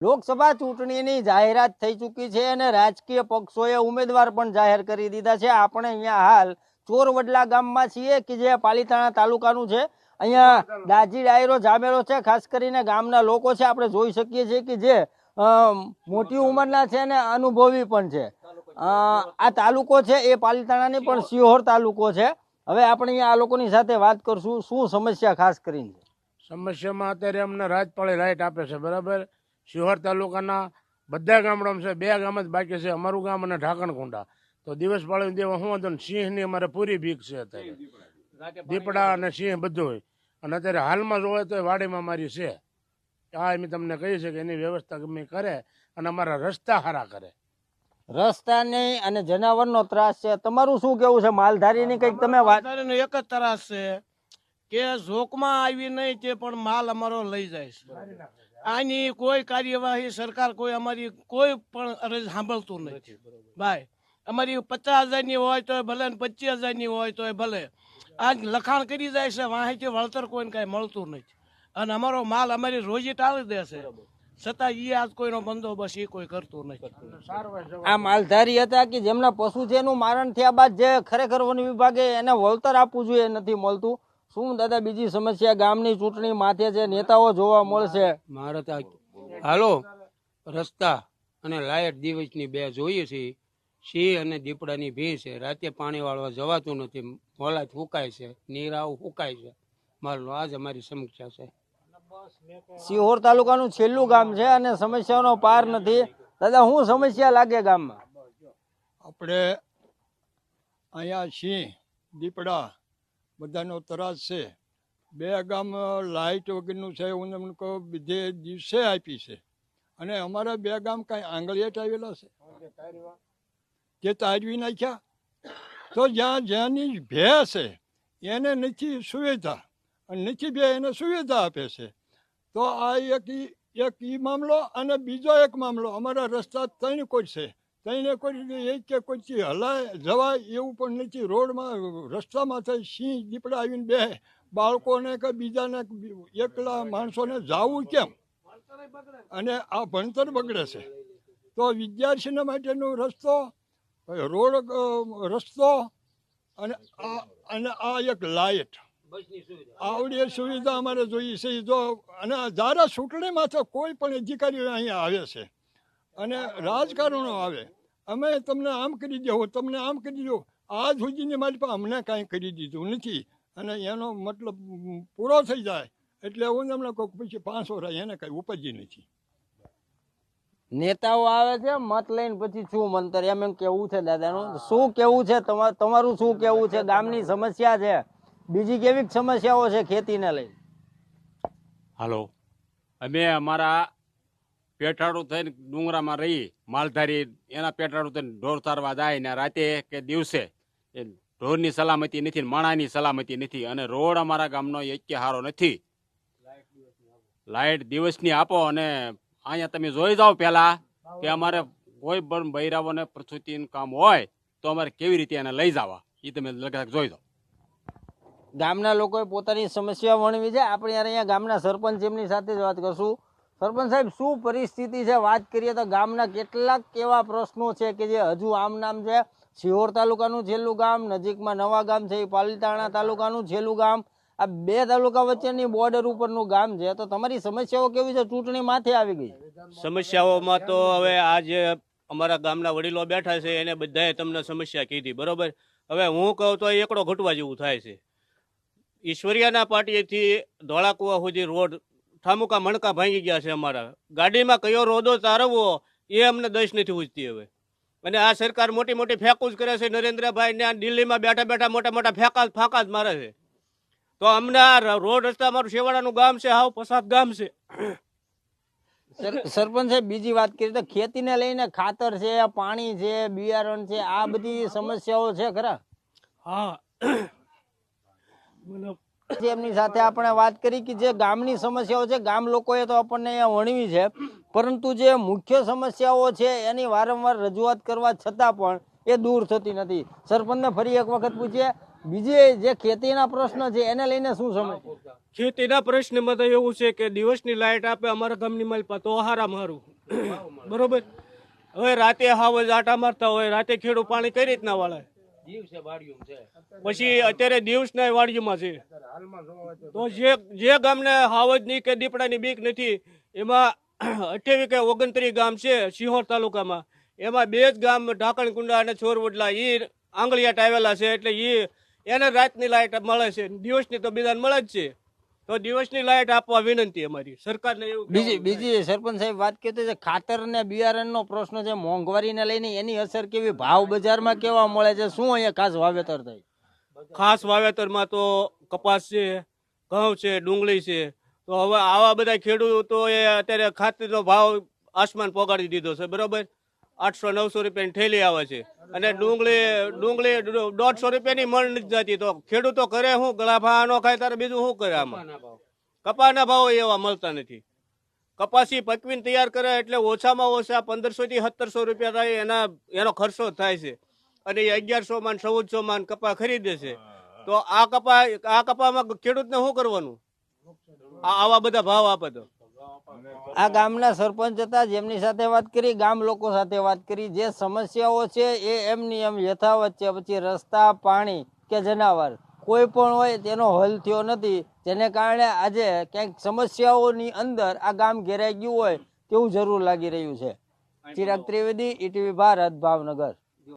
લોકસભા ચૂંટણીની જાહેરાત થઈ ચૂકી છે અને રાજકીય પક્ષોએ ઉમેદવાર પણ જાહેર કરી દીધા છે. આપણે અહીંયા હાલ ચોરવડલા ગામમાં છીએ કે જે પાલીતાણા તાલુકાનું છે. અહીંયા દાજી ડાયરો જામેલો છે. ખાસ કરીને ગામના લોકો છે. આપણે જોઈ શકીએ છીએ કે જે મોટી ઉંમરના છે ને અનુભવી પણ છે. આ તાલુકો છે. એ પાલીતાણાની પણ સિહોર તાલુકો છે. હવે આપણે અહીંયા આ લોકોની સાથે વાત કરશું. શું સમસ્યા ખાસ કરીને? સમસ્યામાં અત્યારે અમને રાજપાળી લાઇટ આપે છે. બરાબર? શિહોર તાલુકાના બધા ગામડામાં છે બે ગામ જ બાકી છે અમારું ગામ અને ઢાકણકુંડા. તો દિવસ પાળી દેવા શું વાંધો સિંહની અમારે પૂરી ભીખ છે અત્યારે. દીપડા. અને સિંહ બધું હોય અને અત્યારે હાલમાં જોવે તો વાડીમાં મારી છે. આ એમ તમને કહી છે કે એની વ્યવસ્થા ગમે કરે અને અમારા રસ્તા સારા કરે. રસ્તાની અને જનાવરનો ત્રાસ છે. તમારું શું કેવું છે? માલધારીની કંઈક તમે વાત એક જ ત્રાસ છે કે ઝોકમાં આવી નહીં તે પણ માલ અમારો લઈ જાય છે. આની કોઈ કાર્યવાહી સરકાર કોઈ અમારી કોઈ પણ અરજ સાંભળતું નથી. ભાઈ અમારી પચાસ હજારની હોય તો ભલે ને પચીસ હજારની હોય તો ભલે. આ લખાણ કરી જાય છે વાંહીથી વળતર કોઈને કાંઈ મળતું નથી. અને અમારો માલ અમારી રોજી ટાળી દે છે. છતાં એ આજ કોઈનો બંદોબસ્ત એ કોઈ કરતું નથી. આ માલધારી હતા કે જેમના પશુ છે એનું મારણ થયા બાદ જે ખરેખર વન વિભાગે એને વળતર આપવું જોઈએ એ નથી મળતું. શું દાદા બીજી સમસ્યા ગામની ચૂંટણી માથે છે નેતાઓ જોવા મળશે? મારે તો હાલો રસ્તા અને લાઇટ દિવસની બે જોઈએ છે. સિંહ અને દીપડાની ભી છે. રાતે પાણી વાળવા જવાતું નથી. મોલા ફૂકાય છે. નીરાવ ફૂકાય છે. મારું આજ અમારી સમસ્યા છે. સિહોર તાલુકાનું છેલ્લું ગામ છે અને સમસ્યાનો પાર નથી. દાદા શું સમસ્યા લાગે ગામમાં? આપણે અહીંયા સિંહ દીપડા બધાનો ત્રાસ છે. બે ગામ લાઇટ વગરનું છે હું તમને કહું, બીજે દિવસે આપી છે. અને અમારા બે ગામ કાંઈ આંગળીએટ આવેલા છે. તે તારવી નાખ્યા, તો જ્યાં જ્યાંની ભે છે, એને નથી સુવિધા. અને નથી બે, એને સુવિધા આપે છે. તો આ એક એક ઈ મામલો અને બીજો એક મામલો. અમારા રસ્તા ત્રણ કોઈ છે. ત્રણે કોઈ એક કે કોઈ હલાય, જવાય એવું પણ નથી. રોડમાં, રસ્તામાં થઈ સિંહ દીપડા આવીને બે બાળકોને કે બીજાને એકલા માણસોને જાવું કેમ? અને આ ભણતર બગડે છે. તો વિદ્યાર્થીને માટેનો રસ્તો, રોડ રસ્તો અને આ અને આ એક લાઇટ. આવડી સુવિધા અમારે જોઈએ છે. જો, અને ધારા ચૂંટણીમાં તો કોઈ પણ અધિકારીઓ અહીંયા આવે છે. અને રાજકારણો આવે. અમે તમને આમ કરી દેવો તમને આમ કરી દો આ સુધીને મારી પાસે અમને કાંઈ કરી દીધું નથી. અને એનો મતલબ પૂરો થઈ જાય. એટલે હું તમને કહું કે પછી પાંચસો રહે એને કાંઈ ઉપજી નથી. નેતાઓ આવે છે મત લઈને પછી શું મંતર? એમ એમ કેવું છે દાદાનું? શું કેવું છે? તમા- તમારું શું કેવું છે? ગામની સમસ્યા છે. બીજી કેવી સમસ્યાઓ છે ખેતીને લઈ? હાલો. અમે અમારા પેટાળું થઈને ડુંગરામાં રહી માલધારી એના પેટાળું થઈને ઢોર તારવા જાય ને રાતે કે દિવસે એ ઢોરની સલામતી નથી માણાની સલામતી નથી અને રોડ અમારા ગામનો એકે હારો નથી. લાઇટ દિવસની આપો અને અહીંયા તમે જોઈ જાઓ પહેલાં કે અમારે કોઈ પણ બૈરાઓને પ્રસૂતિનું કામ હોય તો અમારે કેવી રીતે એને લઈ જવા? એ તમે લગભગ જોઈ જાઓ. ગામના લોકોએ પોતાની સમસ્યા વર્ણવી છે. આપણે અહીંયા ગામના સરપંચ એમની સાથે જ વાત કરશું. સરપંચ સાહેબ, શું પરિસ્થિતિ છે? વાત કરીએ તો ગામના કેટલાક એવા પ્રશ્નો છે કે જે હજુ આમ નામ છે? શિહોર તાલુકાનું છેલ્લું ગામ, નજીકમાં નવા ગામ છે એ પાલીતાણા તાલુકાનું છેલ્લું ગામ. આ બે તાલુકા વચ્ચેની બોર્ડર ઉપરનું ગામ છે. તો તમારી સમસ્યાઓ કેવી છે? ચૂંટણી માથે આવી ગઈ સમસ્યાઓમાં તો હવે આ જે અમારા ગામના વડીલો બેઠા છે, એને બધાએ તમને સમસ્યા કીધી, બરોબર? હવે હું કહું તો એકડો ઘટવા જેવું થાય છે. ઈશ્વરિયાના પાટીએથી ધોળાકુવા સુધી રોડ ઠામુકા મણકા ભાંગી ગયા છે અમારા. ગાડીમાં કયો રોદો તારવવો એ અમને દશ નથી ઉજતી હવે. અને આ સરકાર મોટી મોટી ફેંકું જ કરે છે નરેન્દ્રભાઈ ને આ દિલ્હીમાં બેઠા બેઠા મોટા મોટા ફેંકા જ ફાંકા જ મારે છે. તો અમને આ રોડ રસ્તા અમારું શેવાડાનું ગામ છે હાવ પસાદ ગામ છે. સરપંચ સાહેબ બીજી વાત કરીએ તો ખેતીને લઈને ખાતર છે પાણી છે બિયારણ છે આ બધી સમસ્યાઓ છે ખરા? હા. બોલો જે એમની સાથે આપણે વાત કરી કે જે ગામની સમસ્યાઓ છે ગામ લોકોએ તો આપણને અહીંયા વણવી છે પરંતુ જે મુખ્ય સમસ્યાઓ છે એની વારંવાર રજૂઆત કરવા છતાં પણ એ દૂર થતી નથી. સરપંચને ફરી એક વખત પૂછીએ બીજે જે ખેતીના પ્રશ્ન છે એને લઈને શું સમજ ખેતીના પ્રશ્નમાં તો એવું છે કે દિવસની લાઇટ આપે અમારા ગામની માલપા તો હારા મારું. બરોબર? હવે રાતે હાવ જ આટા મારતા હોય રાતે ખેડૂત પાણી કઈ રીતના વાળે દિવસે વાડિયું છે. પછી અત્યારે દિવસ ના વાડીમાં છે તો જે જે ગામને હાવજની કે દીપડાની બીક નથી એમાં અઠ્યાવીસ કે ઓગણત્રીસ ગામ છે સિંહોર તાલુકામાં. એમાં બે જ ગામ ઢાકણકુંડા અને ચોરવડલા એ આંગળિયાટ આવેલા છે એટલે એ એને રાતની લાઇટ મળે છે. દિવસની તો બિદાન મળે જ છે. તો દિવસની લાઇટ આપવા વિનંતી અમારી. સરકારને એવું બીજી બીજી સરપંચ સાહેબ વાત કહેતો છે ખાતર ને બિયારણ નો પ્રશ્ન છે મોંઘવારીને લઈને એની અસર કેવી ભાવ બજારમાં કેવા મળે છે શું અહીંયા ખાસ વાવેતર થાય? ખાસ વાવેતરમાં તો કપાસ છે ઘઉં છે ડુંગળી છે. તો હવે આવા બધા ખેડૂતો એ અત્યારે ખાતરનો ભાવ આસમાન પોગાડી દીધો છે બરોબર? આઠસો નવસો રૂપિયાની થેલી આવે છે. અને ડુંગળી ડુંગળી દોઢસો રૂપિયાની મણ નથી જતી. તો ખેડૂતો કરે શું? ગળાફા નો ખાય તારે બીજું શું કરે આમાં? કપાના ભાવ. એવા મળતા નથી. કપાસી પકવીને તૈયાર કરે એટલે ઓછામાં ઓછા પંદરસો થી સત્તરસો રૂપિયા થાય એના એનો ખર્ચો થાય છે. અને એ અગિયારસો માં ચૌદસો માં કપા ખરીદે છે. તો આ કપા આ કપામાં ખેડૂતને શું કરવાનું? આ આવા બધા ભાવ આપે તો. આ ગામના સરપંચ હતા, જેમની સાથે વાત કરી, ગામ લોકો સાથે વાત કરી. જે સમસ્યાઓ છે એ એમની એમ યથાવત છે. પછી રસ્તા, પાણી કે જનાવર, કોઈ પણ હોય તેનો હલ થયો નથી. જેને કારણે આજે ક્યાંક સમસ્યાઓની અંદર આ ગામ ઘેરાઈ ગયું હોય તેવું જરૂર લાગી રહ્યું છે. ચિરાગ ત્રિવેદી, ઈટીવી ભારત, ભાવનગર.